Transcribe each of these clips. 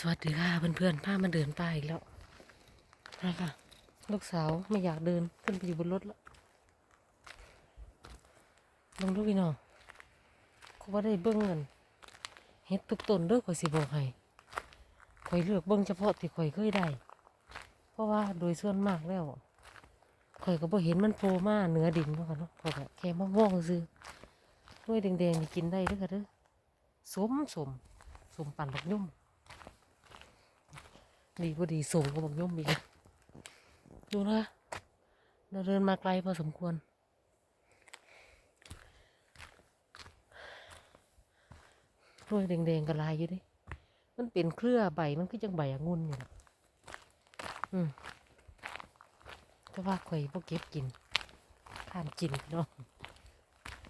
สวัสดีค่ะเพื่อนๆพามาเดินป่าอีกแล้วนะคะลูกสาวไม่อยากเดินขึ้นไปอยู่บนรถแล้วลงดูพี่น้องเขาว่าได้เบิ้งเงินเฮ็ดทุกต้นเด้อข่อยสิบอกให้ข่อยเลือกเบิ้งเฉพาะที่ข่อยเคยได้ เพราะว่าโดยส่วนมากแล้วข่อยก็บ่เห็นมันโผล่มาเหนือดินเนาะค่ะเนาะข่อยก็แค่มามองซื้อหน่วยแดงๆนี่กินได้เด้อค่ะเด้อสมสมสมปั่นบักยุ่ม ดีพอดีสูงกว่าบักย่อมอีกดูนะเราเดินมาไกลพอสมควร รวยแดงๆกระลายอยู่ดิ มันเป็นเครือใบ มันคือจังใบองุ่นอยู่อืมแต่ว่าข่อยพวกเก็บกินข้ามกินเนาะ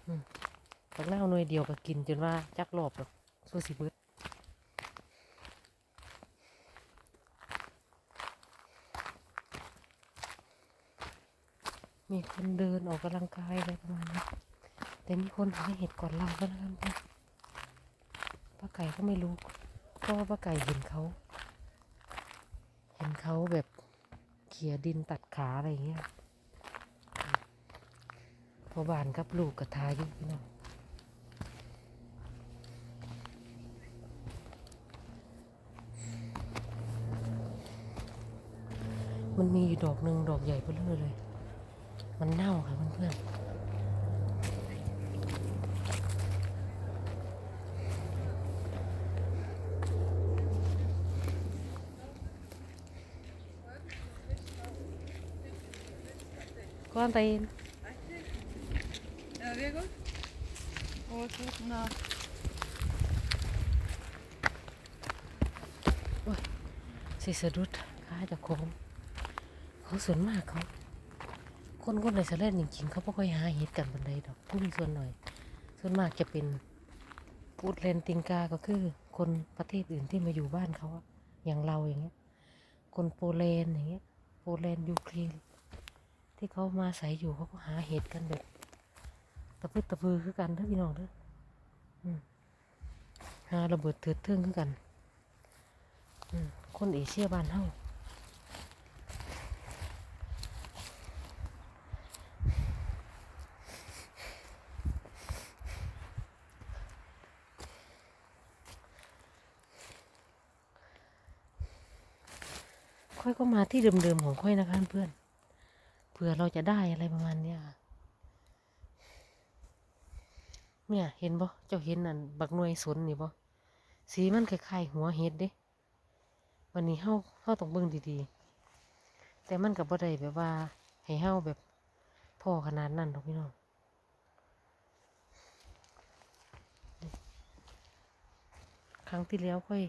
อืมบักเล่าหน่วยเดียวก็กินจนว่าจักรอบหรอกสู้สิเบิด มีคนเดินออกกำลังกายอะไรประมาณนี้แต่มีคนหาเห็ดก่อนเราก็แล้วกันป้าไก่ก็ไม่รู้เพราะว่าป้าไก่เห็นเขา เห็นเขาแบบเขี่ยดินตัดขาอะไรอย่างเงี้ยพอบานกับลูกกับทาอยู่พี่น้องมันมีอยู่ดอกหนึ่งดอกใหญ่เบ้อเร่อเลย มันเน่าค่ะเพื่อนๆก้อนตีน Ja, Vegard? Og slutten av สิสะดุดข้าจะโค้งเขาส่วนมากเขา คนคนในสะเลนจริงๆ เขาไม่ค่อยหาเห็ดกันบันไดดอกผู้มีส่วนหน่อย ส่วนมากจะเป็นพูดเลนติงกาก็คือคนประเทศอื่นที่มาอยู่บ้านเขาอะอย่างเราอย่างเงี้ย คนโปแลนด์อย่างเงี้ย โปแลนด์ยูเครนที่เขามาอาศัยอยู่เขาก็หาเห็ดกันแบบตะพื้ตะพือคือกันเด้อพี่น้องเด้ออืมหาระเบิดเถิดเทิงคือกัน คนเอเชียบ้านเฮา ค่อยก็มาที่เดิมๆของค่อยนะคะเพื่อนเผื่อเราจะได้อะไรประมาณเนี้ยค่ะเนี่ยเห็นบ่เจ้าเห็นนั่นบักหน่วยสนนี่บ่สีมันคล้ายๆหัวเห็ดเด้วันนี้เฮาเฮาต้องเบิ่งดีๆ แต่มันกับบ่ได้แบบว่าให้เฮาแบบพ่อขนาดนั้นหรอกพี่น้องครั้งที่แล้วค่อย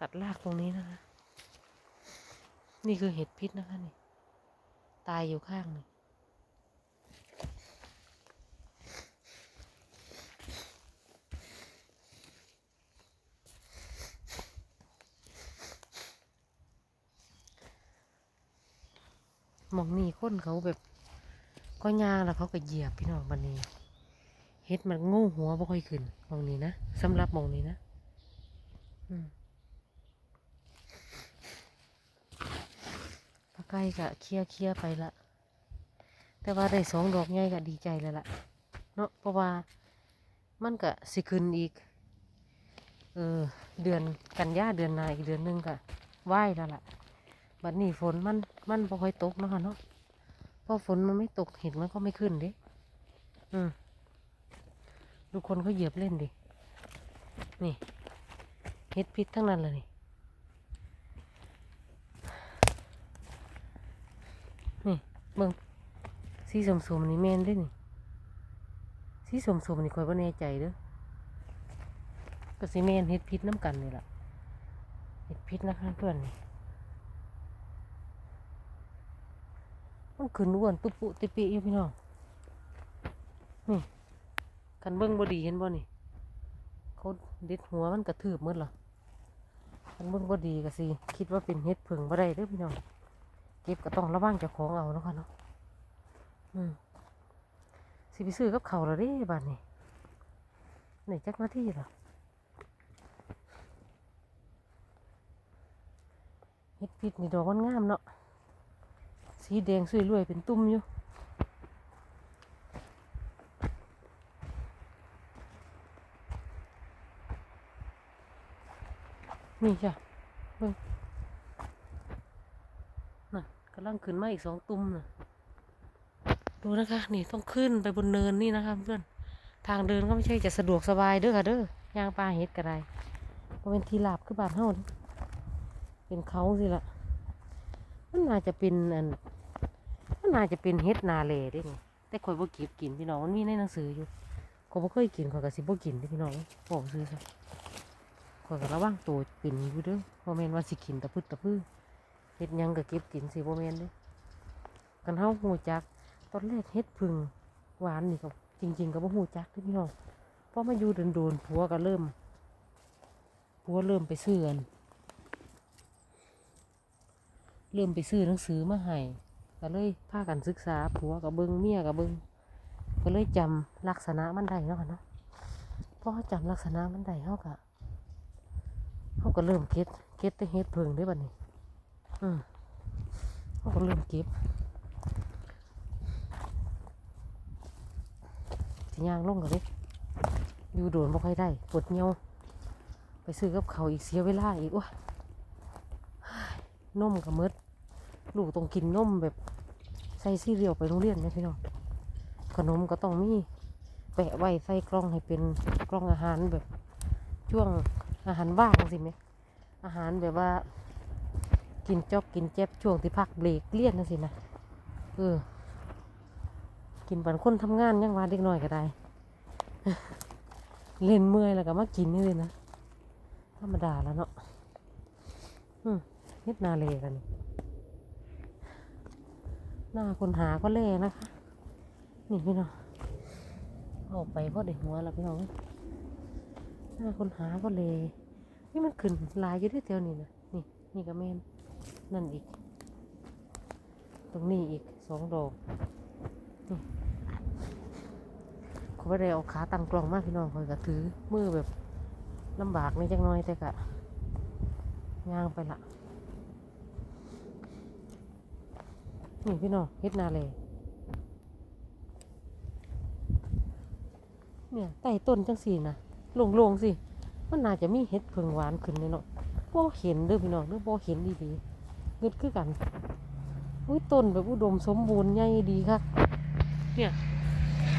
ตัดรากตรงนี้นะคะ นี่คือเห็ดพิษนะคะนี่ ตายอยู่ข้างนี่มองนี่คนเขาแบบก็ยางแล้วเขาก็เหยียบพี่น้องบันนี้เห็ดมันงูหัวบ่ค่อยขึ้นมองนี้นะสำหรับมองนี้นะ อืม ลาไก่ก็เคลียร์เคลียไปละ แต่ว่าได้สองดอกใหญ่ก็ดีใจแล้วล่ะเนาะเพราะว่ามันก็สิขึ้นอีก เออเดือนกันยาเดือนหนาอีกเดือนหนึงก็ไหวแล้วล่ะบัดนี้ฝนมันมันบ่ค่อยตกเนาะค่ะเนาะเพราะฝนมันไม่ตกเห็ดมันก็ไม่ขึ้นด้อืมดูคนเขาเหยียบเล่นดิ นี่เห็ดพิษทั้งนั้นเลยนี่ นี่ เบิ่งสีสมสมนี่แม่นด้วยนี่สีสมสมนี่คอยว่าแน่ใจเด้อก็สิแม่นเฮ็ดพิษน้ำกันนี่แหละเฮ็ดพิษนะคะเพื่อนนี่มันขึ้นอ้วนตุปุติปิอยู่พี่น้องนี่คันเบิ่งบ่ดีเห็นบ่นี่เขาเด็ดหัวมันกระทืบหมดเหรอคันเบิ่งบ่ดีก็สิคิดว่าเป็นเฮ็ดผึ่งบ่ได้เด้อพี่น้อง ก็บก็ต้องระวังเจ้าของเอาเนาะค่ะเนาะอืมสิไปซื้อกับเขาแล้วดิบ้านนี้ไหนจักมาที่หรอฮิตพิษนี่ดอกมันงามเนาะสีแดงสวยรวยเป็นตุ่มอยู่นี่จ้ะเบิ่งำลังขึ้นมาอีกสองตุ่มนะดูนะคะ นี่ต้องขึ้นไปบนเนินนี่นะคะเพื่อนทางเดินก็ไม่ใช่จะสะดวกสบายเด้อค่ะเด้อย่างปลาเห็ดก็ไราะเป็นทีลาบคือบานเฮาเป็นเขาสิละมันน่าจะเป็นอันมันน่าจะเป็นเห็ดนาเลได้ไงแต่ข่อยบ่เก็บกินพี่น้องมันมีในหนังสืออยู่ข่อยบ่เคยกินข่อยก็สิบ่กินพี่น้องบอกซื้อซะข่อยก็ระวังตัวเป็นอยู่เด้อบ่แม่นว่าสิกินตะพึดตะพื้อ เฮ็ดยังก็เก็บกินสิบ่แม่นเด้กันเฮาฮู้จัก ตอนแรกเฮ็ดพึ่งหวานนี่ก็จริง ๆ ก็บ่ฮู้จักเด้อพี่น้องพอมาอยู่โดนๆผัวก็เริ่มผัวเริ่มไปซื้ออันเริ่มไปซื้อหนังสือมาให้ก็เลยพากันศึกษาผัวกับเบิงเมียกับเบิงก็เลยจำลักษณะมันได้เนาะเนาะพอจำลักษณะมันได้เขาก็เขาก็เริ่มเก็ตเก็ตแต่เฮ็ดเพิงได้บัดนี้ อืมก็เริ่มเก็บสิยางลงกันเลยอยู่โดนบ่ค่อยได้ปวดเงียวไปซื้อกับเขาอีกเสียเวลาอีกวะนมกับมืดลูกต้องกินนมแบบใส่ซีเรียลไปโรงเรียนนะพี่น้องขนมก็ต้องมีแปะไว้ใส่กล่องให้เป็นกล่องอาหารแบบช่วงอาหารว่างสิไหมอาหารแบบว่า กินจอกกินแจ๊บช่วงที่พักเบรกเลี่ยนนะสินะเออ กินปันคนทำงานยังว่าเด็กน้อยก็ได้ เล่นเมื่อยแล้วก็มากินนี่เลยนะธรรมดาแล้วเนาะอืมเฮ็ดนาเลกัน หน้าคนหาก็เล่นะคะ นี่พี่น้องออกไปเพราะเด็กหัวแล้วพี่น้องหน้าคนหาก็เลนี่มันขึ้นลายอยู่ที่แถวนี้นะนี่นี่ก็แม่น นั่นอีก ตรงนี้อีกสองดอกเขาไม่ได้เอาขาตั้งกล้องมากพี่น้องคอยก็ถือมือแบบลำบากนอยจังน้อยแต่กะย่างไปละนี่พี่น้องเฮ็ดนาเลยเนี่ยใต้ต้นจังสี่นะโลงๆสิ มันน่าจะมีเห็ดเพิงหวานขึ้นเลยเนาะบ่เห็นเด้อพี่น้องเด้อบ่เห็นดีๆ เกิดคือกันอุ้ยต้นแบบอุดมสมบูรณ์ใหญ่ดีครับเนี่ย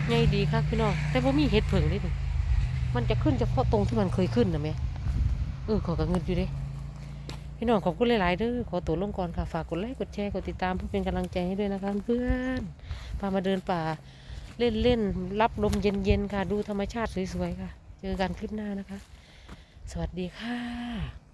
ใหญ่ดีครับพี่น้องแต่บ่มีเห็ดเพิงนี่ดิมันจะขึ้นเฉพาะตรงที่มันเคยขึ้นนะแม่เออขอกระเงินอยู่ด้พี่น้องขอบคุณหลายๆเด้อขอตัวลงก่อนค่ะฝากกดไลค์กดแชร์กดติดตามเพื่อเป็นกำลังใจให้ด้วยนะคะเพื่อนพามาเดินป่าเล่นๆรับลมเย็นๆค่ะ ดูธรรมชาติสวยๆค่ะ เจอกันคลิปหน้านะคะ สวัสดีค่ะ